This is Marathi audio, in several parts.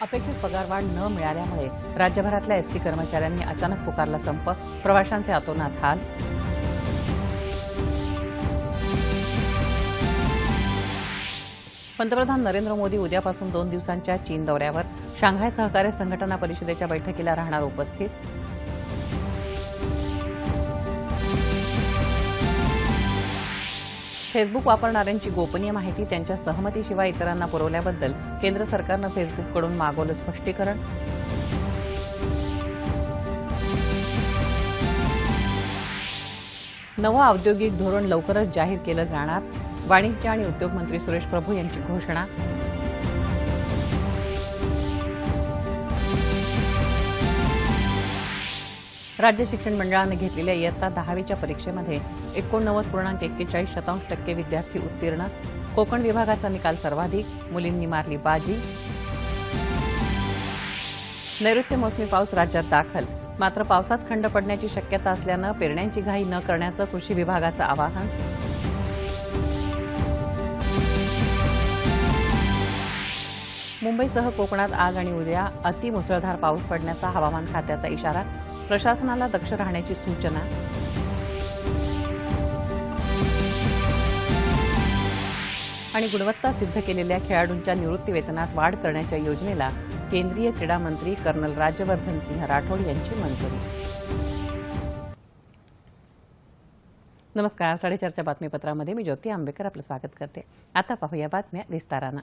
अपेक्षित पगारवाढ न मिळाल्यामुळे राज्यभरातल्या एसटी कर्मचाऱ्यांनी अचानक पुकारला संप. प्रवाशांचे अतोनात हाल. पंतप्रधान नरेंद्र मोदी उद्यापासून दोन दिवसांच्या चीन दौऱ्यावर. शांघाय सहकार्य संघटना परिषदेच्या बैठकीला राहणार उपस्थित. फेसबुक वापरणाऱ्यांची गोपनीय माहिती त्यांच्या सहमतीशिवाय इतरांना पुरवल्याबद्दल केंद्र सरकारनं फेसबुककडून मागवलं स्पष्टीकरण. नवं औद्योगिक धोरण लवकरच जाहीर केलं जाणार वाणिज्य आणि उद्योग मंत्री सुरेश प्रभू यांची घोषणा. राज्य शिक्षण मंडळानं घेतलेल्या इयत्ता दहावीच्या परीक्षेमध्ये एकोणनव्वद पूर्णांक एक्केचाळीस शतांश टक्के विद्यार्थी उत्तीर्ण. कोकण विभागाचा निकाल सर्वाधिक. मुलींनी मारली बाजी. नैऋत्य मोसमी पाऊस राज्यात दाखल. मात्र पावसात खंड पडण्याची शक्यता असल्यानं पेरण्यांची घाई न करण्याचं कृषी विभागाचं आवाहन. मुंबईसह कोकणात आज आणि उद्या अतिमुसळधार पाऊस पडण्याचा हवामान खात्याचा इशारा. प्रशासनाला दक्ष राहण्याची सूचना. आणि गुणवत्ता सिद्ध केलेल्या खेळाडूंच्या निवृत्तीवेतनात वाढ करण्याच्या योजनेला केंद्रीय क्रीडा मंत्री कर्नल राज्यवर्धन सिंह राठोड यांची मंजुरी. नमस्कार साडेचारच्या बातमीपत्रामध्ये मी ज्योती आंबेकर आपलं स्वागत करते. आता पाहूया बातम्या विस्तारानं.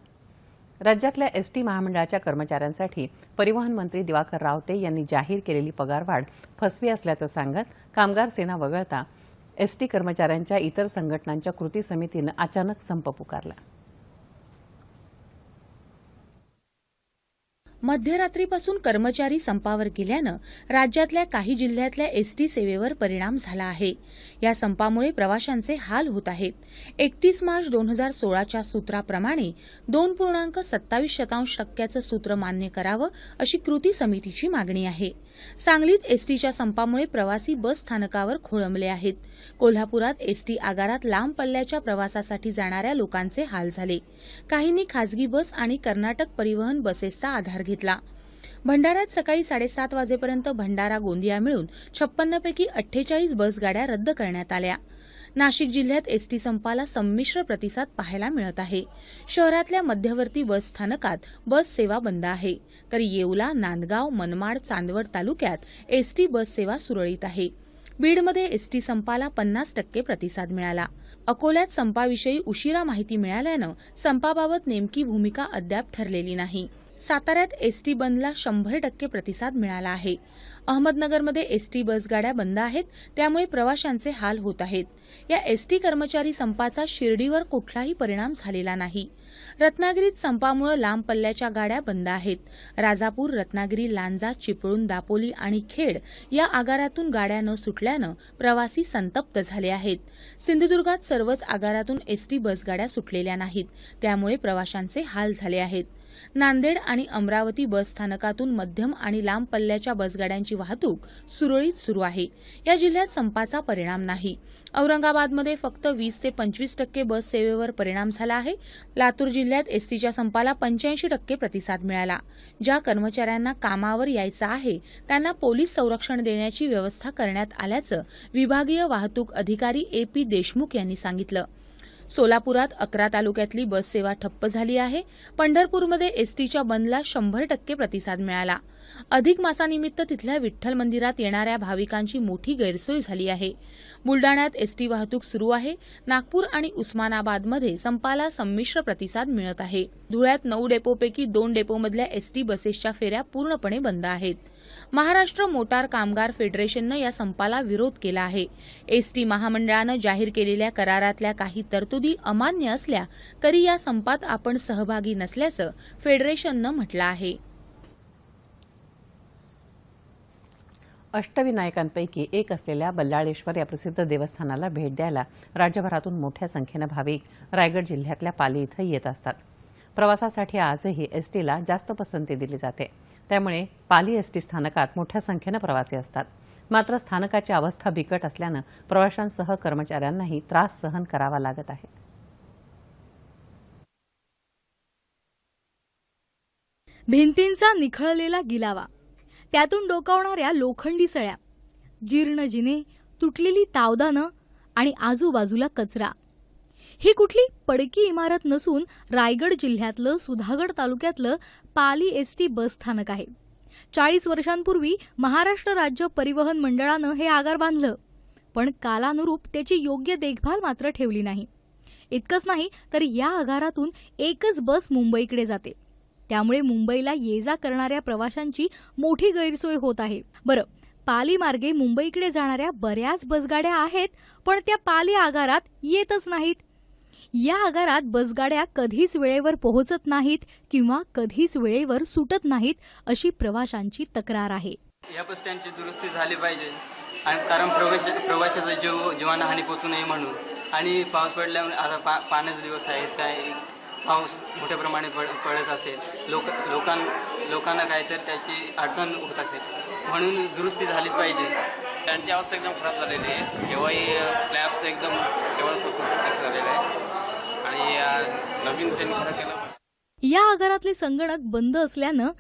राज्यातल्या एसटी महामंडळाच्या कर्मचाऱ्यांसाठी परिवहन मंत्री दिवाकर रावते यांनी जाहीर केलेली पगारवाढ फसवी असल्याचं सांगत कामगार सेना वगळता एसटी कर्मचाऱ्यांच्या इतर संघटनांच्या कृती समितीनं अचानक संप पुकारला. मध्यरात्रीपासून कर्मचारी संपावर गेल्यानं राज्यातल्या काही जिल्ह्यातल्या एसटी सेवेवर परिणाम झाला आहे. या संपामुळे प्रवाशांचे हाल होत आहेत. एकतीस मार्च दोन हजार सोळाच्या सूत्राप्रमाणे दोन पूर्णांक सत्तावीस शतांश टक्क्याचं सूत्र मान्य करावं अशी कृती समितीची मागणी आहे. सांगलीत एसटीच्या संपामुळे प्रवासी बस स्थानकावर खोळंबले आहेत. कोल्हापुरात एसटी आगारात लांब पल्ल्याच्या प्रवासासाठी जाणाऱ्या लोकांचे हाल झाले. काहींनी खासगी बस आणि कर्नाटक परिवहन बसेसचा आधार घेतला. भंडाऱ्यात सकाळी साडेसात वाजेपर्यंत भंडारा गोंदिया मिळून छप्पन्नपैकी अठ्ठेचाळीस बसगाड्या रद्द करण्यात आल्या. नाशिक जिल्ह्यात एसटी संपाला संमिश्र प्रतिसाद पाहायला मिळत आहे. शहरातल्या मध्यवर्ती बस स्थानकात बस सेवा बंद आहे. तर येवला नांदगाव मनमाड चांदवड तालुक्यात एसटी बस सेवा सुरळीत आहे. बीडमध्ये एसटी संपाला पन्नास टक्के प्रतिसाद मिळाला. अकोल्यात संपाविषयी उशिरा माहिती मिळाल्यानं संपाबाबत नेमकी भूमिका अद्याप ठरलेली नाही. साताऱ्यात एसटी बंदला शंभर टक्के प्रतिसाद मिळाला आहे. अहमदनगरमध्ये एसटी बसगाड्या बंद आहेत त्यामुळे प्रवाशांचे हाल होत आहेत. या एसटी कर्मचारी संपाचा शिर्डीवर कुठलाही परिणाम झालेला नाही. रत्नागिरीत संपामुळे लांब पल्ल्याच्या गाड्या बंद आहेत. राजापूर रत्नागिरी लांजा चिपळूण दापोली आणि खेड या आगारातून गाड्या न सुटल्यानं प्रवासी संतप्त झाले आहेत. सिंधुदुर्गात सर्वच आगारातून एसटी बसगाड्या सुटलेल्या नाहीत त्यामुळे प्रवाशांचे हाल झाले आहेत. नांदेड आणि अमरावती बस स्थानकातून मध्यम आणि लांब पल्ल्याच्या बसगाड्यांची वाहतूक सुरळीत सुरू आहे. या जिल्ह्यात संपाचा परिणाम नाही. औरंगाबादमध्ये फक्त वीस ते पंचवीस टक्के बस सेवेवर परिणाम झाला आहे. लातूर जिल्ह्यात एसटीच्या संपाला पंच्याऐंशी टक्के प्रतिसाद मिळाला. ज्या कर्मचाऱ्यांना कामावर यायचं आहे त्यांना पोलीस संरक्षण देण्याची व्यवस्था करण्यात आल्याचं विभागीय वाहतूक अधिकारी ए पी देशमुख यांनी सांगितलं. सोलापुरात अकरा तालुक्यातली बस सेवा ठप्प झाली आहे. पंढरपूरमध्ये एसटीच्या बंदला शंभर टक्के प्रतिसाद मिळाला. अधिक मासानिमित्त तिथल्या विठ्ठल मंदिरात येणाऱ्या भाविकांची मोठी गैरसोय झाली आहे. बुलडाण्यात एसटी वाहतूक सुरू आहे. नागपूर आणि उस्मानाबादमध्ये संपाला संमिश्र प्रतिसाद मिळत आहे. धुळ्यात नऊ डेपोपैकी दोन डेपोमधल्या एसटी बसेसच्या फेऱ्या पूर्णपणे बंद आहेत. महाराष्ट्र मोटार कामगार फेडरेशननं या संपाला विरोध केला आहे. एसटी महामंडळानं जाहीर केलेल्या करारातल्या काही तरतुदी अमान्य असल्या तरी या संपात आपण सहभागी नसल्याचं फेडरेशननं म्हटलं आहे. अष्टविनायकांपैकी एक असलेल्या बल्लाळेश्वर या प्रसिद्ध देवस्थानाला भेट द्यायला राज्यभरातून मोठ्या संख्येनं भाविक रायगड जिल्ह्यातल्या पाली इथं येत असतात. प्रवासासाठी आजही एसटीला जास्त पसंती दिली जाते. त्यामुळे पाली एसटी स्थानकात मोठ्या संख्येनं प्रवासी असतात. मात्र स्थानकाची अवस्था बिकट असल्यानं प्रवाशांसह कर्मचाऱ्यांनाही त्रास सहन करावा लागत आहे. भिंतींचा निखळलेला गिलावा त्यातून डोकावणाऱ्या लोखंडी सळ्या जीर्ण जिने तुटलेली तावदानं आणि आजूबाजूला कचरा ही कुठली पडकी इमारत नसून रायगड जिल्ह्यातलं सुधागड तालुक्यातलं पाली एस टी बस स्थानक आहे. चाळीस वर्षांपूर्वी महाराष्ट्र राज्य परिवहन मंडळानं हे आगार बांधलं. पण कालानुरूप त्याची योग्य देखभाल मात्र ठेवली नाही. इतकंच नाही तर या आगारातून एकच बस मुंबईकडे जाते. त्यामुळे मुंबईला ये जा करणाऱ्या प्रवाशांची मोठी गैरसोय होत आहे. बरं पाली मार्गे मुंबईकडे जाणाऱ्या बऱ्याच बसगाड्या आहेत पण त्या पाली आगारात येतच नाहीत. या आगारात बसगाड्या कधीच वेळेवर पोहोचत नाहीत किंवा कधीच वेळेवर सुटत नाहीत अशी प्रवाशांची तक्रार आहे. या बस स्टँडची दुरुस्ती झाली पाहिजे आणि कारण प्रवेश प्रवाशाचा जीव जीवांना हानी पोचू नये म्हणून. आणि पाऊस पडल्यामुळे आता पा पाण्याचे दिवस आहेत काय पाऊस मोठ्या प्रमाणे पड पडत असेल. लोक लोकां लोकांना काय तर त्याची अडचण होत असेल. म्हणून दुरुस्ती झालीच पाहिजे. त्यांची अवस्था एकदम खराब झालेली आहे. केव्हाही स्लॅबचं एकदम केव्हा झालेलं आहे. आणि अं, नवीन त्यांनी खरं केलं पाहिजे. या आगारातले संगणक बंद असल्यानं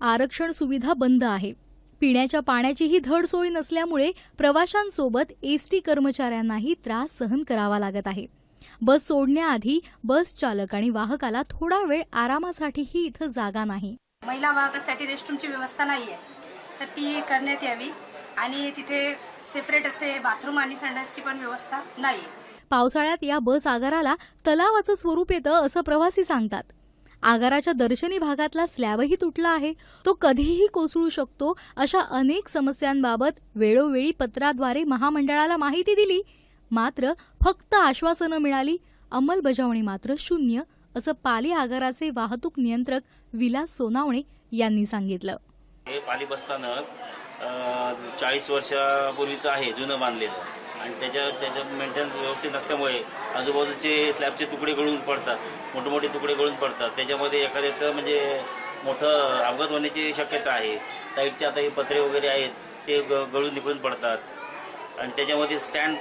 आरक्षण सुविधा बंद आहे. पिण्याच्या पाण्याचीही धड सोय नसल्यामुळे प्रवाशांसोबत एसटी कर्मचाऱ्यांनाही त्रास सहन करावा लागत आहे. बस सोडण्याआधी बस चालक आणि वाहकाला थोडा वेळ आरामासाठीही इथं जागा नाही. महिला वाहकासाठी रेस्टरूमची व्यवस्था नाही आहे तर ती करण्यात यावी. आणि तिथे सेपरेट असे बाथरूम आणि संडासची पण व्यवस्था नाही आहे पावसाळ्यात या बस आगाराला तलावाचं स्वरूप येतं असं प्रवासी सांगतात. आगाराच्या दर्शनी भागातला स्लॅबही तुटला आहे. तो कधीही कोसळू शकतो अशा अनेक समस्यांबाबत वेळोवेळी पत्राद्वारे महामंडळाला माहिती दिली. मात्र फक्त आश्वासनं मिळाली. अंमलबजावणी मात्र शून्य असं पाली आगाराचे वाहतूक नियंत्रक विलास सोनावणे यांनी सांगितलं. हे पाली बसस्थानक चाळीस वर्षापूर्वीचं आहे जुनं बांधलेलं. आणि त्याच्या त्याच्या मेंटेनन्स व्यवस्थित नसल्यामुळे आजूबाजूचे स्लॅबचे तुकडे गळून पडतात. मोठे मोठे तुकडे गळून पडतात. त्याच्यामध्ये एखाद्याचं म्हणजे मोठं अपघात होण्याची शक्यता आहे. साईडचे आता हे पत्रे वगैरे आहेत ते गळून निघून पडतात. आणि त्याच्यामध्ये स्टँड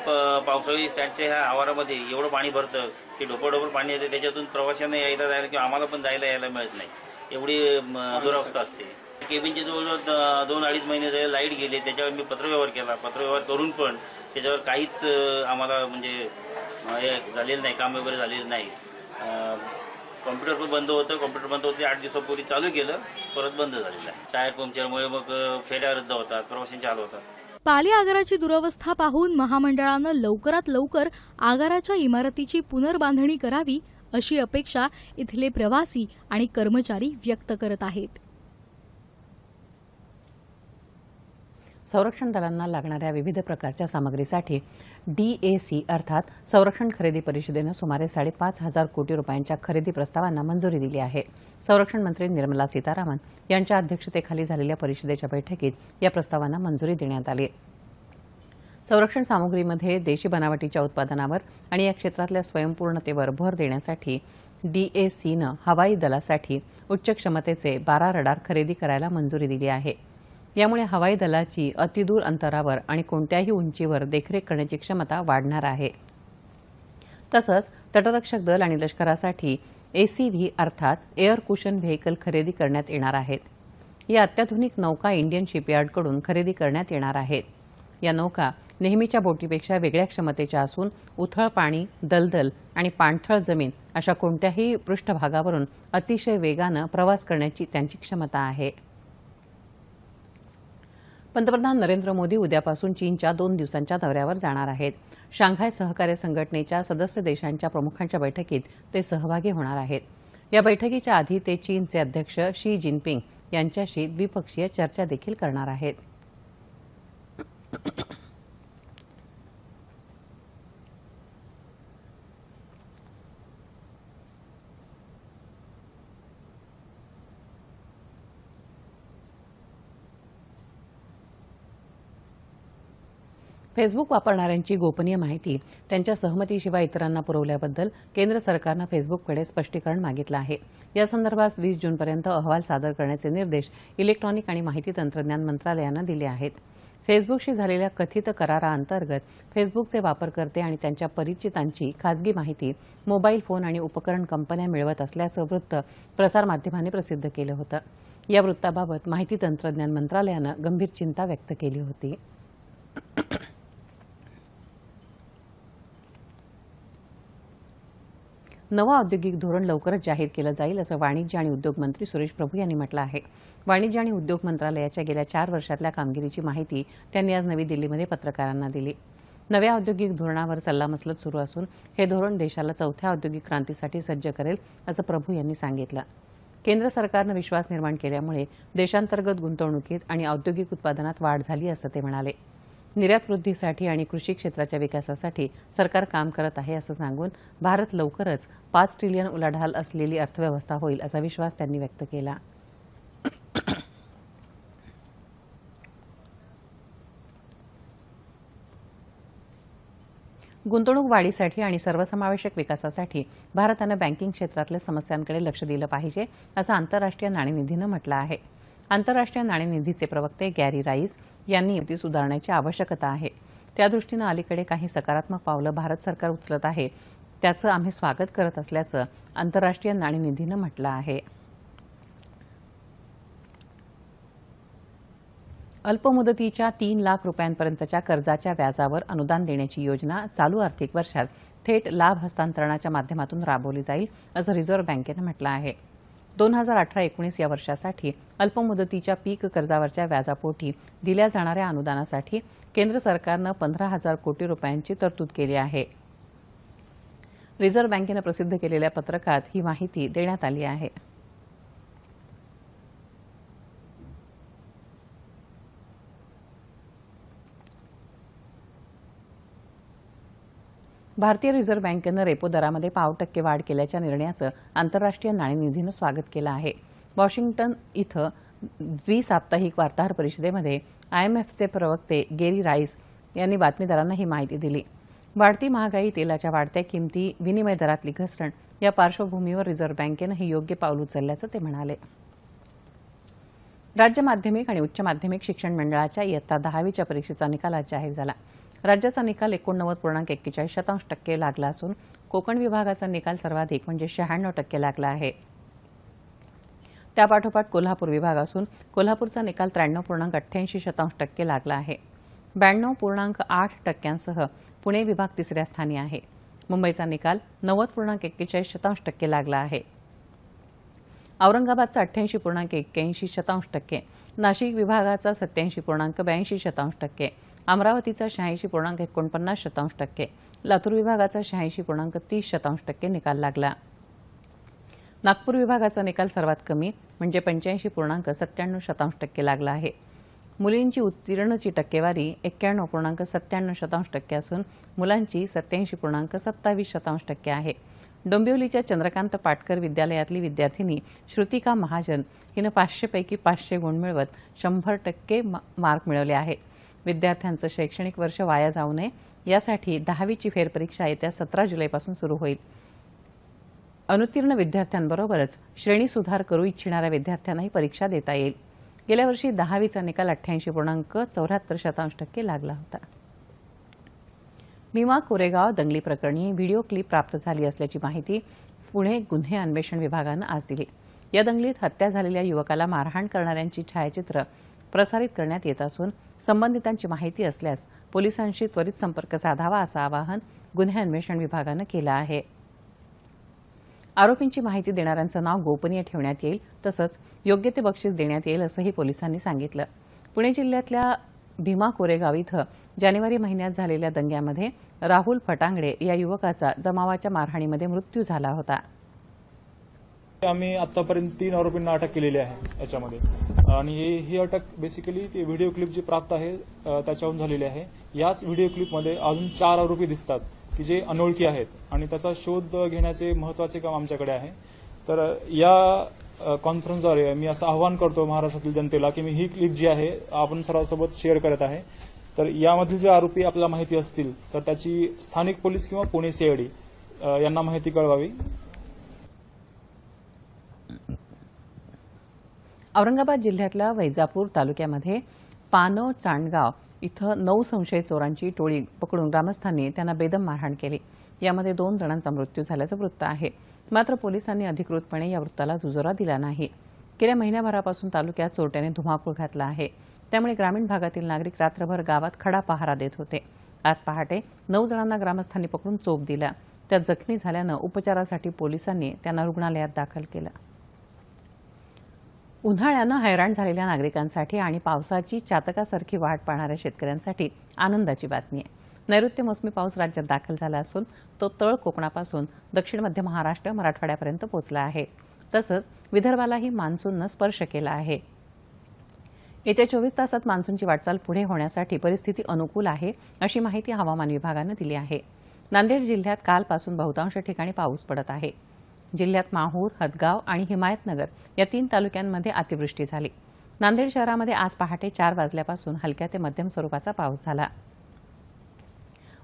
पावसाळी स्टँडच्या ह्या आवारामध्ये एवढं पाणी भरतं की ढोपळढोपळ पाणी येतं. त्याच्यातून प्रवाशांना यायला जायला किंवा आम्हाला पण जायला यायला मिळत नाही. एवढी दुरावस्था असते. केबिनचे जवळजवळ दोन अडीच महिने झाले लाइट गेले. त्याच्यावर मी पत्रव्यवहार केला. पत्रव्यवहार करून पण त्याच्यावर काहीच आम्हाला म्हणजे हे झालेलं नाही काम वगैरे झालेलं नाही. कॉम्प्युटर पण बंद होतं. कॉम्प्युटर बंद होते आठ दिवसापूर्वी चालू केलं. परत बंद झालेलं आहे. टायर पंक्चरमुळे मग फेऱ्या रद्द होतात प्रवाशांच्या हाल होतात. पाली आगाराची दुरवस्था पाहून महामंडळानं लवकरात लवकर आगाराच्या इमारतीची पुनर्बांधणी करावी अशी अपेक्षा इथले प्रवासी आणि कर्मचारी व्यक्त करत आहेत. संरक्षण दलांना लागणाऱ्या विविध प्रकारच्या सामग्रीसाठी डीएसी अर्थात संरक्षण खरेदी परिषदेनं सुमारे साडेपाच हजार कोटी रुपयांच्या खरेदी प्रस्तावांना मंजुरी दिली आहे. संरक्षण मंत्री निर्मला सीतारामन यांच्या अध्यक्षतेखाली झालेल्या परिषदेच्या बैठकीत या प्रस्तावांना मंजुरी देण्यात आली. संरक्षण सामुग्रीमध्ये देशी बनावटीच्या उत्पादनावर आणि या क्षेत्रातल्या स्वयंपूर्णतेवर भर देण्यासाठी डीएसीनं हवाई दलासाठी उच्च क्षमतेचे बारा रडार खरेदी करायला मंजुरी दिली आहे. यामुळे हवाई दलाची अतिदूर अंतरावर आणि कोणत्याही उंचीवर देखरेख करण्याची क्षमता वाढणार आहे. तसंच तटरक्षक दल आणि लष्करासाठी एसीव्ही अर्थात एअर कुशन व्हेकल खरेदी करण्यात येणार आहेत. या अत्याधुनिक नौका इंडियन शिपयार्डकडून खरेदी करण्यात येणार आहेत. या नौका नेहमीच्या बोटीपेक्षा वेगळ्या क्षमतेच्या असून उथळ पाणी दलदल आणि पाणथळ जमीन अशा कोणत्याही पृष्ठभागावरून अतिशय वेगानं प्रवास करण्याची त्यांची क्षमता आहे. पंतप्रधान नरेंद्र मोदी उद्यापासून चीनच्या दोन दिवसांच्या दौऱ्यावर जाणार आहेत. शांघाय सहकार्य संघटनेच्या सदस्य देशांच्या प्रमुखांच्या बैठकीत ते सहभागी होणार आहेत. या बैठकीच्या आधी ते चीनचे अध्यक्ष शी जिनपिंग यांच्याशी द्विपक्षीय चर्चा देखील करणार आहेत. फेसबुक वापरणाऱ्यांची गोपनीय माहिती त्यांच्या सहमतीशिवाय इतरांना पुरवल्याबद्दल केंद्र सरकारनं फेसबुककडे स्पष्टीकरण मागितलं आहे. यासंदर्भात वीस जूनपर्यंत अहवाल सादर करण्याचे निर्देश इलेक्ट्रॉनिक आणि माहिती तंत्रज्ञान मंत्रालयानं दिले आहेत. फेसबुकशी झालेल्या कथित कराराअंतर्गत फेसबुकचे वापरकर्ते आणि त्यांच्या परिचितांची खासगी माहिती मोबाईल फोन आणि उपकरण कंपन्या मिळवत असल्याचं वृत्त प्रसारमाध्यमांनी प्रसिद्ध केलं होतं. या वृत्ताबाबत माहिती तंत्रज्ञान मंत्रालयानं गंभीर चिंता व्यक्त केली होती. नवं औद्योगिक धोरण लवकरच जाहीर केलं जाईल असं वाणिज्य आणि उद्योग मंत्री सुरेश प्रभू यांनी म्हटलं आहे. वाणिज्य आणि उद्योग मंत्रालयाच्या गेल्या चार वर्षातल्या कामगिरीची माहिती त्यांनी आज नवी दिल्लीमध्ये पत्रकारांना दिली. नव्या औद्योगिक धोरणावर सल्लामसलत सुरू असून हे धोरण देशाला चौथ्या औद्योगिक क्रांतीसाठी सज्ज करेल असं प्रभू यांनी सांगितलं. केंद्र सरकारनं विश्वास निर्माण केल्यामुळे देशांतर्गत गुंतवणुकीत आणि औद्योगिक उत्पादनात वाढ झाली असं ते म्हणाले. निर्यात वृद्धीसाठी आणि कृषी क्षेत्राच्या विकासासाठी सरकार काम करत आहे असं सांगून भारत लवकरच पाच ट्रिलियन उलाढाल असलेली अर्थव्यवस्था होईल असा विश्वास त्यांनी व्यक्त केला. गुंतवणूक वाढीसाठी आणि सर्वसमावेशक विकासासाठी भारतानं बँकिंग क्षेत्रातल्या समस्यांकडे लक्ष दिलं पाहिजे असं आंतरराष्ट्रीय नाणेनिधीनं म्हटलं आहे. आंतरराष्ट्रीय नाणेनिधीचे प्रवक्ते गॅरी राईस यांनी युती सुधारण्याची आवश्यकता आहे. त्यादृष्टीनं अलीकडे काही सकारात्मक पावलं भारत सरकार उचलत आहे. त्याचं आम्ही स्वागत करत असल्याचं आंतरराष्ट्रीय नाणेनिधीनं म्हटलं आहे. अल्पमुदतीच्या तीन लाख रुपयांपर्यंतच्या कर्जाच्या व्याजावर अनुदान देण्याची योजना चालू आर्थिक वर्षात थेट लाभ हस्तांतरणाच्या माध्यमातून राबवली जाईल असं रिझर्व्ह बँकेनं म्हटलं आहे. दोन हजार अठरा एकोणीस या वर्षासाठी अल्पमुदतीच्या पीक कर्जावरच्या व्याजापोटी दिल्या जाणाऱ्या अनुदानासाठी केंद्र सरकारनं पंधरा हजार कोटी रुपयांची तरतूद केली आहे. रिझर्व्ह बँकेनं प्रसिद्ध केलेल्या पत्रकात ही माहिती देण्यात आली आहे. भारतीय रिझर्व्ह बँकेनं रेपो दरामध्ये पाव टक्के वाढ केल्याच्या निर्णयाचं आंतरराष्ट्रीय नाणेनिधीनं स्वागत केलं आहे. वॉशिंग्टन इथं द्विसाप्ताहिक वार्ताहर परिषदेमध्ये आयएमएफचे प्रवक्ते गेरी राईस यांनी बातमीदारांना ही माहिती दिली. वाढती महागाई तेलाच्या वाढत्या किमती विनिमय दरातली घसरण या पार्श्वभूमीवर रिझर्व्ह बँकेनं हे योग्य पाऊल उचलल्याचं ते म्हणाले. राज्य माध्यमिक आणि उच्च माध्यमिक शिक्षण मंडळाच्या इयत्ता दहावीच्या परीक्षेचा निकाल आज जाहीर झाला. राज्याचा निकाल एकोणनव्वद पूर्णांक एक्केचाळीस शतांश टक्के लागला असून कोकण विभागाचा निकाल सर्वाधिक म्हणजे शहाण्णव टक्के लागला आहे. त्यापाठोपाठ कोल्हापूर विभाग असून कोल्हापूरचा निकाल त्र्याण्णव पूर्णांक अठ्ठ्याऐंशी शतांश टक्के लागला आहे. ब्याण्णव पूर्णांक आठ टक्क्यांसह पुणे विभाग तिसऱ्या स्थानी आहे. मुंबईचा निकाल नव्वद पूर्णांक एक्केचाळीस शतांश टक्के लागला आहे. औरंगाबादचा अठ्ठ्याऐंशी पूर्णांक एक्क्याऐंशी शतांश टक्के नाशिक विभागाचा सत्याऐंशी पूर्णांक ब्याऐंशी शतांश टक्के अमरावतीचा शहाऐंशी पूर्णांक एकोणपन्नास शतांश टक्के. लातूर विभागाचा शहाऐंशी पूर्णांक तीस शतांश टक्के निकाल लागला. नागपूर विभागाचा निकाल सर्वात कमी म्हणजे पंच्याऐंशी पूर्णांक सत्त्याण्णव शतांश टक्के लागला आहे. मुलींची उत्तीर्णची टक्केवारी एक्क्याण्णव पूर्णांक सत्त्याण्णव शतांश टक्के असून मुलांची सत्याऐंशी पूर्णांक सत्तावीस शतांश टक्के आहे. डोंबिवलीच्या चंद्रकांत पाटकर विद्यालयातली विद्यार्थिनी श्रुतिका महाजन हिनं पाचशेपैकी पाचशे गुण मिळवत शंभर टक्के मा- मार्क मिळवले आहेत. विद्यार्थ्यांचं शैक्षणिक वर्ष वाया जाऊ नये. यासाठी दहावीची फेरपरीक्षा येत्या सतरा जुलैपासून सुरू होईल. अनुत्तीर्ण विद्यार्थ्यांबरोबरच श्रेणी सुधार करू इच्छिणाऱ्या विद्यार्थ्यांनाही परीक्षा देता येईल. गेल्या वर्षी दहावीचा निकाल अठ्ठ्याऐंशी पूर्णांक चौऱ्याहत्तर शतांश टक्के लागला होता. भीमा कोरेगाव दंगली प्रकरणी व्हिडिओ क्लिप प्राप्त झाली असल्याची माहिती पुणे गुन्हे अन्वेषण विभागानं आज दिली. या दंगलीत हत्या झालेल्या युवकाला मारहाण करणाऱ्यांची छायाचित्र प्रसारित करण्यात येत असून संबंधितांची माहिती असल्यास पोलिसांशी त्वरित संपर्क साधावा असं आवाहन गुन्हे अन्वेषण विभागानं केलं आहे. आरोपींची माहिती देणाऱ्यांचं नाव गोपनीय ठेवण्यात येईल तसंच योग्य ते बक्षीस देण्यात येईल असंही पोलिसांनी सांगितलं. पुणे जिल्ह्यातल्या भीमा कोरेगाव इथं जानेवारी महिन्यात झालेल्या दंग्यामध्ये राहुल फटांगडे या युवकाचा जमावाच्या मारहाणीमध्ये मृत्यू झाला होता. आम्ही आतापर्यंत तीन आरोपींना अटक केलेली आहे याच्यामध्ये. आणि हे- ही अटक बेसिकली ती व्हिडिओ क्लिप जी प्राप्त आहे त्याच्याहून झालेली आहे. याच व्हिडिओ क्लिपमध्ये अजून चार आरोपी दिसतात की जे अनोळखी आहेत आणि त्याचा शोध घेण्याचे महत्त्वाचे काम आमच्याकडे आहे. तर या कॉन्फरन्सद्वारे मी असं आवाहन करतो महाराष्ट्रातील जनतेला की मी ही क्लिप जी आहे आपण सर्वांसोबत शेअर करत आहे. तर यामधील जे आरोपी आपल्याला माहिती असतील तर त्याची स्थानिक पोलीस किंवा पुणे सीआयडी यांना माहिती कळवावी. औरंगाबाद जिल्ह्यातल्या वैजापूर तालुक्यामध्ये पानव चांडगाव इथं नऊ संशयित चोरांची टोळी पकडून ग्रामस्थांनी त्यांना बेदम मारहाण केली. यामध्ये दोन जणांचा मृत्यू झाल्याचं वृत्त आहे. मात्र पोलिसांनी अधिकृतपणे या वृत्ताला दुजोरा दिला नाही. गेल्या महिन्याभरापासून तालुक्यात चोरट्याने धुमाकूळ घातला आहे. त्यामुळे ग्रामीण भागातील नागरिक रात्रभर गावात खडा पहारा देत होते. आज पहाटे नऊ जणांना ग्रामस्थांनी पकडून चोप दिला. त्यात जखमी झाल्यानं उपचारासाठी पोलिसांनी त्यांना रुग्णालयात दाखल केलं. उन्हाळ्यानं हैराण झालेल्या नागरिकांसाठी आणि पावसाची चातकासारखी वाट पाहणाऱ्या शेतकऱ्यांसाठी आनंदाची बातमी आहे. नैऋत्य मोसमी पाऊस राज्यात दाखल झाला असून तो तळ कोकणापासून दक्षिण मध्य महाराष्ट्र मराठवाड्यापर्यंत पोहोचला आहे. तसंच विदर्भालाही मान्सूननं स्पर्श केला आहे. येत्या चोवीस तासात मान्सूनची वाटचाल पुढे होण्यासाठी परिस्थिती अनुकूल आहे अशी माहिती हवामान विभागानं दिली आहे. नांदेड जिल्ह्यात कालपासून बहुतांश ठिकाणी पाऊस पडत आहे. जिल्ह्यात माहूर हदगाव आणि हिमायतनगर या तीन तालुक्यांमध्ये अतिवृष्टी झाली. नांदेड शहरामध्ये आज पहाटे चार वाजल्यापासून हलक्या ते मध्यम स्वरूपाचा पाऊस झाला.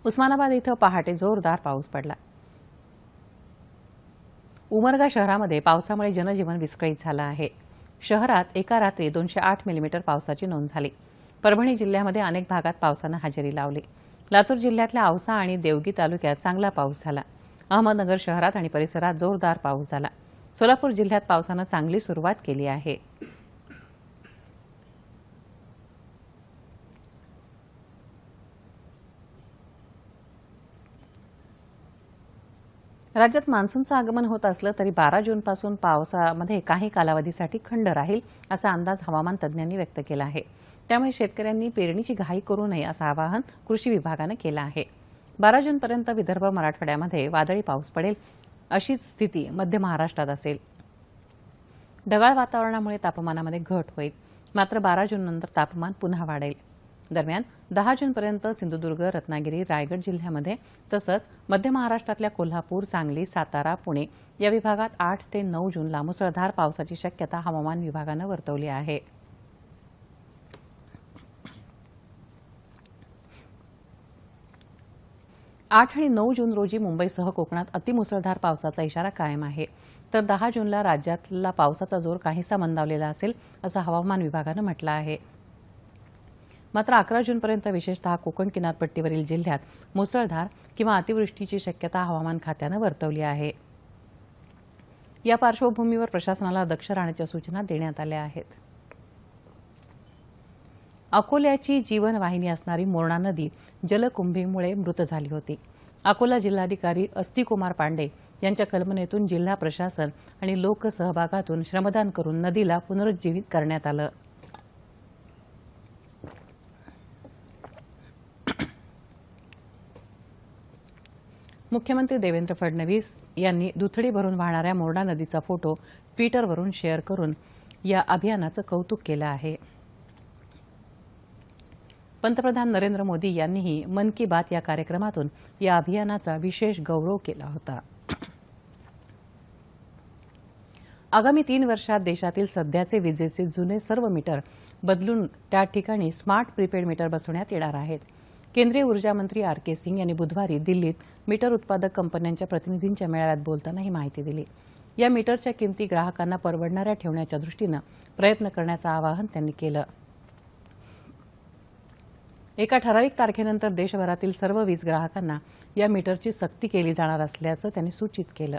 उस्मानाबाद इथं पहाटे जोरदार पाऊस पडला. उमरगा शहरामध्ये पावसामुळे जनजीवन विस्कळीत झालं आहे. शहरात एका रात्री दोनशे आठ मिलीमीटर पावसाची नोंद झाली. परभणी जिल्ह्यामध्ये अनेक भागात पावसानं हजेरी लावली. लातूर जिल्ह्यातल्या औसा आणि देवगी तालुक्यात चांगला पाऊस झाला. अहमदनगर शहरात आणि परिसरात जोरदार पाऊस झाला. सोलापूर जिल्ह्यात पावसानं चांगली सुरुवात केली आहे. राज्यात मान्सूनचं आगमन होत असलं तरी बारा जूनपासून पावसामध्ये काही कालावधीसाठी खंड राहील असा अंदाज हवामान तज्ज्ञांनी व्यक्त केला आहे. त्यामुळे शेतकऱ्यांनी पेरणीची घाई करू नये असं आवाहन कृषी विभागानं केलं आहे. बारा जूनपर्यंत विदर्भ मराठवाड्यामध्ये वादळी पाऊस पडेल अशीच स्थिती मध्य महाराष्ट्रात असेल. ढगाळ वातावरणामुळे तापमानामध्ये घट होईल. मात्र बारा जूननंतर तापमान पुन्हा वाढेल. दरम्यान दहा जूनपर्यंत सिंधुदुर्ग रत्नागिरी रायगड जिल्ह्यामध्ये तसंच मध्य महाराष्ट्रातल्या कोल्हापूर सांगली सातारा पुणे या विभागात आठ ते नऊ जूनला मुसळधार पावसाची शक्यता हवामान विभागानं वर्तवली आहे. आठ आणि नऊ जून रोजी मुंबईसह कोकणात अतिमुसळधार पावसाचा इशारा कायम आहे. तर दहा जूनला राज्यातला पावसाचा जोर काहीसा मंदावलेला असेल असं हवामान विभागानं म्हटलं आहे. मात्र अकरा जूनपर्यंत विशेषतः कोकण किनारपट्टीवरील जिल्ह्यात मुसळधार किंवा अतिवृष्टीची शक्यता हवामान खात्यानं वर्तवली आहे. या पार्श्वभूमीवर प्रशासनाला दक्ष राहण्याच्या सूचना देण्यात आल्या आहेत. अकोल्याची जीवनवाहिनी असणारी मोरणा नदी जलकुंभीमुळे मृत झाली होती. अकोला जिल्हाधिकारी अस्तिकुमार पांडे यांच्या कल्पनेतून जिल्हा प्रशासन आणि लोकसहभागातून श्रमदान करून नदीला पुनरुज्जीवित करण्यात आलं. मुख्यमंत्री देवेंद्र फडणवीस यांनी दुथडी भरून वाहणाऱ्या मोरणा नदीचा फोटो ट्विटरवरून शेअर करून या अभियानाचं कौतुक केलं आहे. पंतप्रधान नरेंद्र मोदी यांनीही मन की बात या कार्यक्रमातून या अभियानाचा विशेष गौरव केला होता. आगामी तीन वर्षात देशातील सध्याचे विजेचे जुने सर्व मीटर बदलून त्या ठिकाणी स्मार्ट प्रीपेड मीटर बसवण्यात येणार आहेत. केंद्रीय ऊर्जा मंत्री आर के सिंग यांनी बुधवारी दिल्लीत मीटर उत्पादक कंपन्यांच्या प्रतिनिधींच्या मेळाव्यात बोलताना ही माहिती दिली. या मीटरच्या किमती ग्राहकांना परवडणाऱ्या ठेवण्याच्या दृष्टीनं प्रयत्न करण्याचं आवाहन त्यांनी केलं. एका ठराविक तारखेनंतर देशभरातील सर्व वीज ग्राहकांना या मीटरची सक्ती केली जाणार असल्याचं त्यांनी सूचित केलं.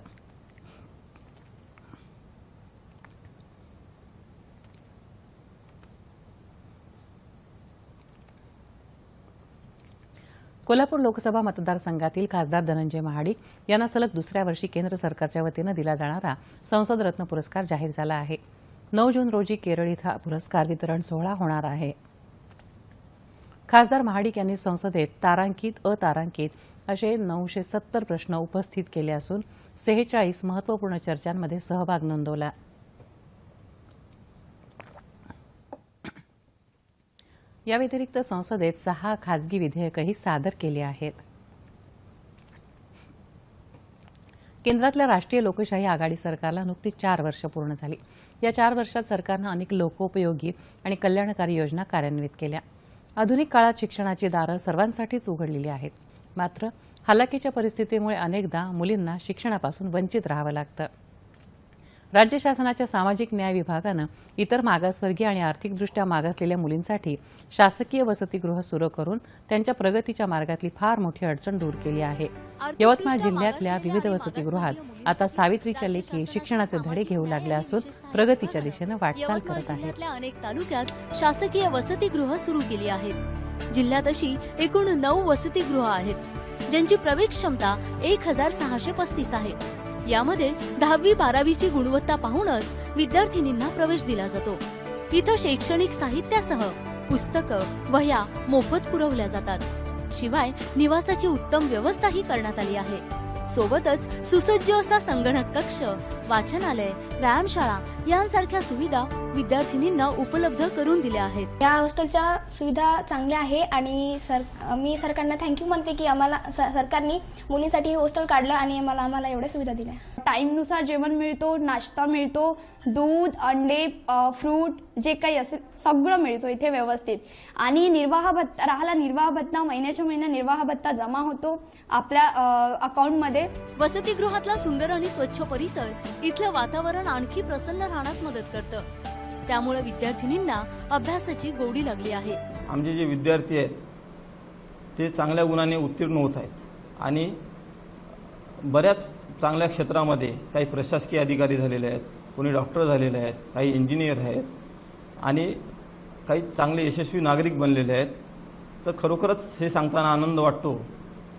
कोल्हापूर लोकसभा मतदारसंघातील खासदार धनंजय महाडिक यांना सलग दुसऱ्या वर्षी केंद्र सरकारच्या वतीनं दिला जाणारा संसद रत्न पुरस्कार जाहीर झाला आहे. नऊ जून रोजी केरळ इथं हा पुरस्कार वितरण सोहळा होणार आहे. खासदार महाडिक यांनी संसदेत तारांकित अतारांकित असे नऊशे सत्तर प्रश्न उपस्थित केले असून सेहेचाळीस महत्त्वपूर्ण चर्चांमध्ये सहभाग नोंदवला. या व्यतिरिक्त संसदेत सहा खासगी विधेयकही सादर केली आहेत. केंद्रातल्या राष्ट्रीय लोकशाही आघाडी सरकारला नुकतीच चार वर्ष पूर्ण झाली. या चार वर्षात सरकारनं अनेक लोकोपयोगी आणि कल्याणकारी योजना कार्यान्वित केल्या. आधुनिक काळात शिक्षणाची दारं सर्वांसाठीच उघडलेली आहेत. मात्र हलाखीच्या परिस्थितीमुळे अनेकदा मुलींना शिक्षणापासून वंचित राहावं लागतं. राज्य शासनाच्या सामाजिक न्याय विभागानं इतर मागासवर्गीय आणि आर्थिकदृष्ट्या मागासलेल्या मुलींसाठी शासकीय वसतिगृह सुरू करून त्यांच्या प्रगतीच्या मार्गातली फार मोठी अडचण दूर केली आहे. यवतमाळ जिल्ह्यातल्या विविध वसतिगृहात आता सावित्रीच्या लेखी शिक्षणाचे धडे घेऊ लागल्या असून प्रगतीच्या दिशेनं वाटचाल करत आहेत. अनेक तालुक्यात शासकीय वसतिगृह सुरू केली आहेत. जिल्ह्यात अशी एकूण नऊ वसतिगृह आहेत ज्यांची प्रवेश क्षमता एक हजार सहाशे पस्तीस आहे. यामध्ये दहावी बारावीची गुणवत्ता पाहूनच विद्यार्थिनींना प्रवेश दिला जातो. इथं शैक्षणिक साहित्यासह पुस्तकं वह्या मोफत पुरवल्या जातात. शिवाय निवासाची उत्तम व्यवस्थाही करण्यात आली आहे. सोबतच सुसज्ज असा संगणक कक्ष वाचनालय व्यायामशाळा यांसारख्या सुविधा विद्यार्थिनींना उपलब्ध करून दिल्या आहेत. या हॉस्टेलच्या सुविधा चांगल्या आहे आणि सर मी सरकारना थँक्यू म्हणते की आम्हाला स- सरकारने मुलींसाठी हे हॉस्टेल काढलं आणि मला आम्हाला एवढ्या सुविधा दिल्या. टाईमनुसार जेवण मिळतो नाश्ता मिळतो दूध अंडे फ्रूट जे काही असेल सगळं मिळतो इथे व्यवस्थित. आणि निर्वाह भत्ता राहिला निर्वाह भत्ता महिन्याच्या महिना निर्वाह भत्ता जमा होतो आपल्या अकाउंटमध्ये वसतिगृहातला सुंदर आणि स्वच्छ परिसर इथलं वातावरण आणखी प्रसन्न राहण्यास मदत करतं. त्यामुळे विद्यार्थिनींना अभ्यासाची गोडी लागली आहे. आमचे जे विद्यार्थी आहेत ते चांगल्या गुणाने उत्तीर्ण होत आहेत. आणि बऱ्याच चांगल्या क्षेत्रामध्ये काही प्रशासकीय अधिकारी झालेले आहेत कोणी डॉक्टर झालेले आहेत काही इंजिनियर आहेत आणि काही चांगले यशस्वी नागरिक बनलेले आहेत. तर खरोखरच हे सांगताना आनंद वाटतो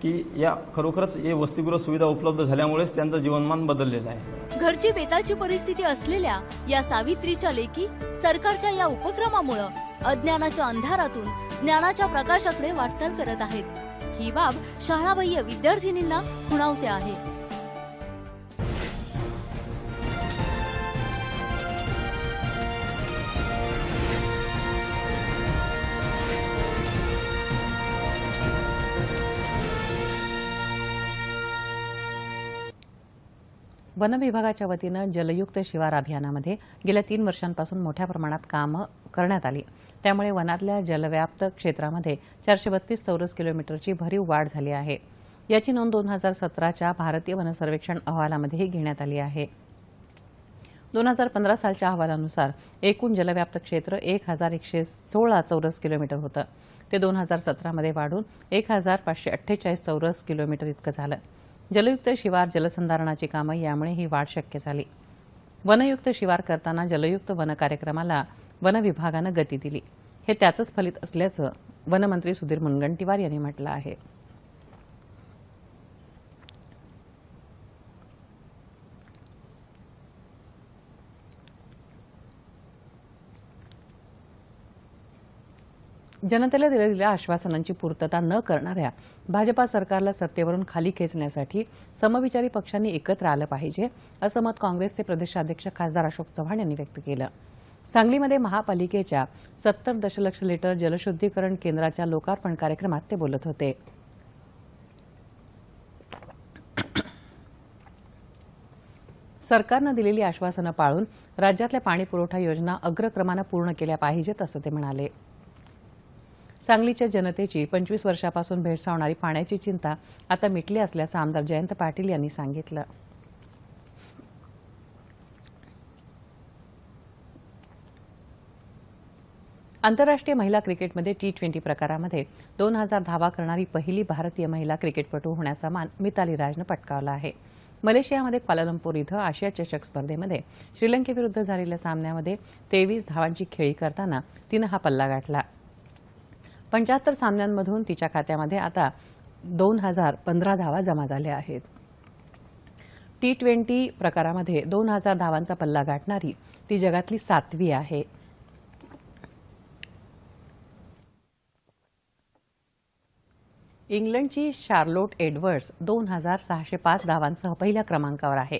की या खरोखरच हे वसतिगृह सुविधा उपलब्ध झाल्यामुळेच त्यांचं जीवनमान बदललेलं आहे. घरची बेताची परिस्थिती असलेल्या या सावित्रीच्या लेखी सरकारच्या या उपक्रमामुळं अज्ञानाच्या अंधारातून ज्ञानाच्या प्रकाशाकडे वाटचाल करत आहेत. ही बाब शाळाबाह्य विद्यार्थिनींना खुणावते आहे. वन विभागाच्या वतीनं जलयुक्त शिवार अभियानामध्ये गेल्या तीन वर्षांपासून मोठ्या प्रमाणात कामं करण्यात आली. त्यामुळे वनातल्या जलव्याप्त क्षेत्रामध्ये चारशे बत्तीस चौरस किलोमीटरची भरीव वाढ झाली आहे. याची नोंद दोन हजार सतराच्या भारतीय वन सर्वेक्षण अहवालामध्येही घेण्यात आली आहे. दोन हजार पंधरा सालच्या अहवालानुसार एकूण जलव्याप्त क्षेत्र एक हजार एकशे सोळा चौरस किलोमीटर होतं. ते दोन हजार सतरामध्ये वाढून एक हजार पाचशे अठ्ठेचाळीस चौरस किलोमीटर इतकं झालं. जलयुक्त शिवार जलसंधारणाची कामं यामुळे ही वाढ शक्य झाली. वनयुक्त शिवार करताना जलयुक्त वन कार्यक्रमाला वन विभागानं गती दिली. हे त्याचंच फलित असल्याचं वनमंत्री सुधीर मुनगंटीवार यांनी म्हटलं आहे. जनतेला दिलेल्या आश्वासनांची पूर्तता न करणाऱ्या भाजपा सरकारला सत्तेवरून खाली खेचण्यासाठी समविचारी पक्षांनी एकत्र आलं पाहिजे असं मत काँग्रेसचे प्रदेशाध्यक्ष खासदार अशोक चव्हाण यांनी व्यक्त केलं. सांगलीमध्ये महापालिकेच्या सत्तर दशलक्ष लिटर जलशुद्धीकरण केंद्राच्या लोकार्पण कार्यक्रमात ते बोलत होते. सरकारनं दिलेली आश्वासनं पाळून राज्यातल्या पाणीपुरवठा योजना अग्रक्रमानं पूर्ण केल्या पाहिजेत असं ते म्हणाले. सांगलीच्या जनतेची पंचवीस वर्षापासून भेडसावणारी पाण्याची चिंता आता मिटली असल्याचं आमदार जयंत पाटील यांनी सांगितलं. आंतरराष्ट्रीय महिला क्रिकेटमध्ये टी ट्वेंटी प्रकारामध्ये दोन हजार धावा करणारी पहिली भारतीय महिला क्रिकेटपटू होण्याचा मान मिताली राजनं पटकावला आहे. मलेशियामध्ये क्वालालंपूर इथं आशिया चषक स्पर्धेमध्ये श्रीलंकेविरुद्ध झालेल्या सामन्यामध्ये तेवीस धावांची खेळी करताना तिनं हा पल्ला गाठला. पंच्याहत्तर सामन्यांमधून तिच्या खात्यामध्ये आता दोन हजार पंधरा धावा जमा झाल्या आहेत. टी ट्वेंटी प्रकारामध्ये दोन हजार धावांचा पल्ला गाठणारी ती जगातली सातवी आहे. इंग्लंडची शार्लोट एडवर्ड्स दोन हजार सहाशे पाच धावांसह पहिल्या क्रमांकावर आहे.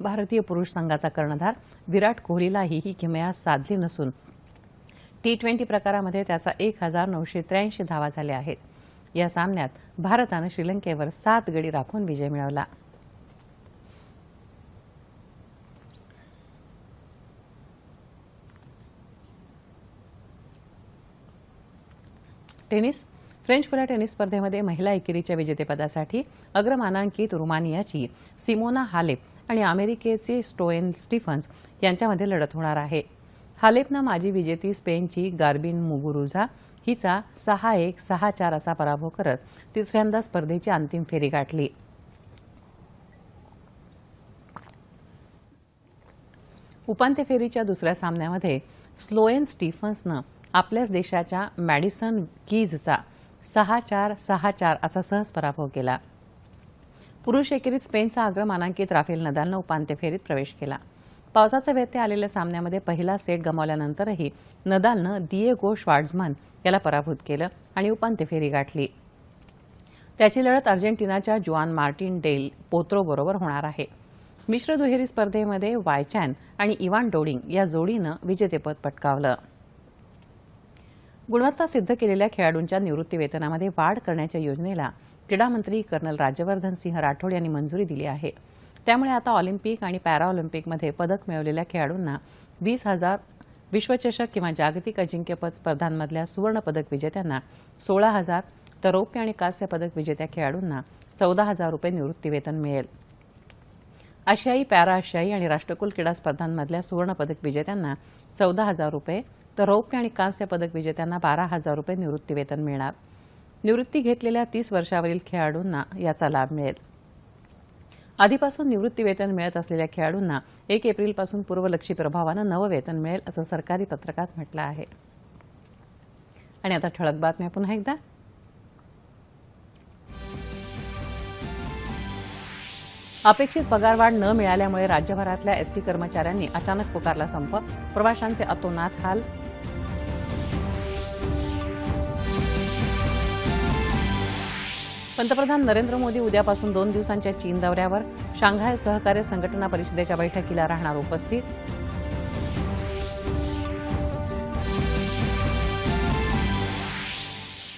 भारतीय पुरुष संघाचा कर्णधार विराट कोहलीलाही ही किमया साधली नसून टी ट्वेंटी प्रकारामध्ये त्याचा एक हजार नऊशे त्र्याऐंशी धावा झाल्या आहेत. या सामन्यात भारतानं श्रीलंकेवर सात गडी राखून विजय मिळवला. टेनिस. फ्रेंच खुल्या टेनिस स्पर्धेमध्ये महिला एकेरीच्या विजेतेपदासाठी अग्रमानांकित रुमानियाची सिमोना हालेप आणि अमेरिकेचे स्टोएन स्टीफन्स यांच्यामध्ये लढत होणार आहे. हालेपनं माजी विजेती स्पेनची गार्बिन मुगुरुझा हिचा सहा एक सहा चार असा पराभव करत तिसऱ्यांदा स्पर्धेची अंतिम फेरी गाठली. उपांत्य फेरीच्या दुसऱ्या सामन्यामध्ये स्लोएन स्टीफन्सनं आपल्याच देशाच्या मॅडिसन कीजचा सहा चार सहा चार असा सहज पराभव केला. पुरुष एकेरीत स्पेनचा अग्रमानांकित राफेल नदालनं उपांत्य फेरीत प्रवेश केला. पावसाचे व्यत्यय आलेल्या सामन्यामध्ये पहिला सेट गमावल्यानंतरही नदालनं दिएगो श्वार्ट्झमन याला पराभूत केलं आणि उपांत्य फेरी गाठली. त्याची लढत अर्जेंटिनाच्या जुआन मार्टिन डेल पोत्रोबरोबर होणार आहे. मिश्र दुहेरी स्पर्धेमध्ये वायचॅन आणि इवान डोडिंग या जोडीनं विजेतेपद पटकावलं. गुणवत्ता सिद्ध केलेल्या खेळाडूंच्या निवृत्तीवेतनामध्ये वाढ करण्याच्या योजनेला क्रीडामंत्री कर्नल राज्यवर्धन सिंह राठोड यांनी मंजुरी दिली आहे. त्यामुळे आता ऑलिम्पिक आणि पॅराऑलिम्पिकमध्ये पदक मिळवलेल्या खेळाडूंना वीस हजार विश्वचषक किंवा जागतिक अजिंक्यपद स्पर्धांमधल्या सुवर्णपदक विजेत्यांना सोळा हजार तर रौप्य आणि कांस्य पदक विजेत्या खेळाडूंना चौदा हजार रुपये निवृत्तीवेतन मिळेल. आशियाई पॅरा आशियाई आणि राष्ट्रकुल क्रीडा स्पर्धांमधल्या सुवर्णपदक विजेत्यांना चौदा हजार रुपये तर रौप्य आणि कांस्य पदक विजेत्यांना बारा हजार रुपये निवृत्तीवेतन मिळणार. निवृत्ती घेतलेल्या तीस वर्षावरील खेळाडूंना याचा लाभ मिळेल. आधीपासून निवृत्तीवेतन मिळत असलेल्या खेळाडूंना एक एप्रिलपासून पूर्वलक्षी प्रभावानं नवं वेतन मिळेल असं सरकारी पत्रकात म्हटलं आहे. आणि आता ठळक बातम्या पुन्हा एकदा. अपेक्षित पगारवाढ न मिळाल्यामुळे राज्यभरातल्या एसटी कर्मचाऱ्यांनी अचानक पुकारला संप. प्रवाशांचे अतोनात हाल पंतप्रधान नरेंद्र मोदी उद्यापासून दोन दिवसांच्या चीन दौऱ्यावर शांघाय सहकार्य संघटना परिषदेच्या बैठकीला राहणार उपस्थित.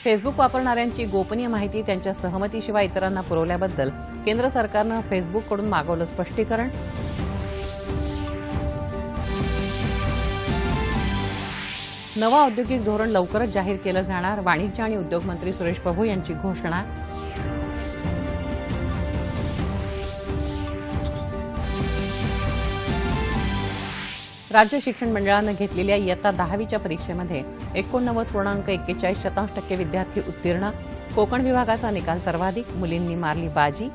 फेसबुक वापरणाऱ्यांची गोपनीय माहिती त्यांच्या सहमतीशिवाय इतरांना पुरवल्याबद्दल केंद्र सरकारनं फेसबुककडून मागवलं स्पष्टीकरण. नवा औद्योगिक धोरण लवकरच जाहीर केलं जाणार वाणिज्य आणि उद्योग मंत्री सुरेश प्रभू यांची घोषणा. राज्य शिक्षण मंडळानं घेतलेल्या इयत्ता दहावीच्या परीक्षेमध्ये एकोणनव्वद पूर्णांक एक्केचाळीस शतांश टक्के विद्यार्थी उत्तीर्ण. कोकण विभागाचा निकाल सर्वाधिक मुलींनी मारली बाजी.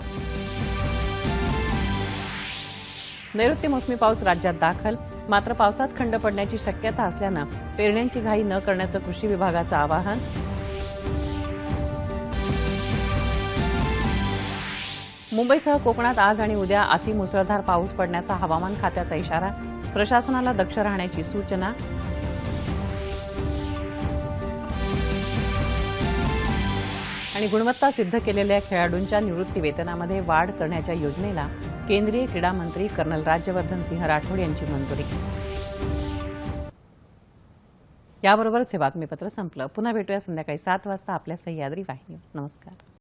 नैऋत्य मोसमी पाऊस राज्यात दाखल. मात्र पावसात खंड पडण्याची शक्यता असल्यानं पेरण्यांची घाई न करण्याचं कृषी विभागाचं आवाहन. मुंबईसह कोकणात आज आणि उद्या अतिमुसळधार पाऊस पडण्याचा हवामान खात्याचा इशारा. प्रशासनाला दक्ष राहण्याची सूचना. आणि गुणवत्ता सिद्ध केलेल्या खेळाडूंच्या निवृत्तीवेतनामध्ये वाढ करण्याच्या योजनेला केंद्रीय क्रीडा मंत्री कर्नल राज्यवर्धन सिंह राठोड यांची मंजुरी. याबरोबरच हे बातमीपत्र संपलं. पुन्हा भेटूया संध्याकाळी सात वाजता आपल्या सह्याद्री वाहिनी. नमस्कार.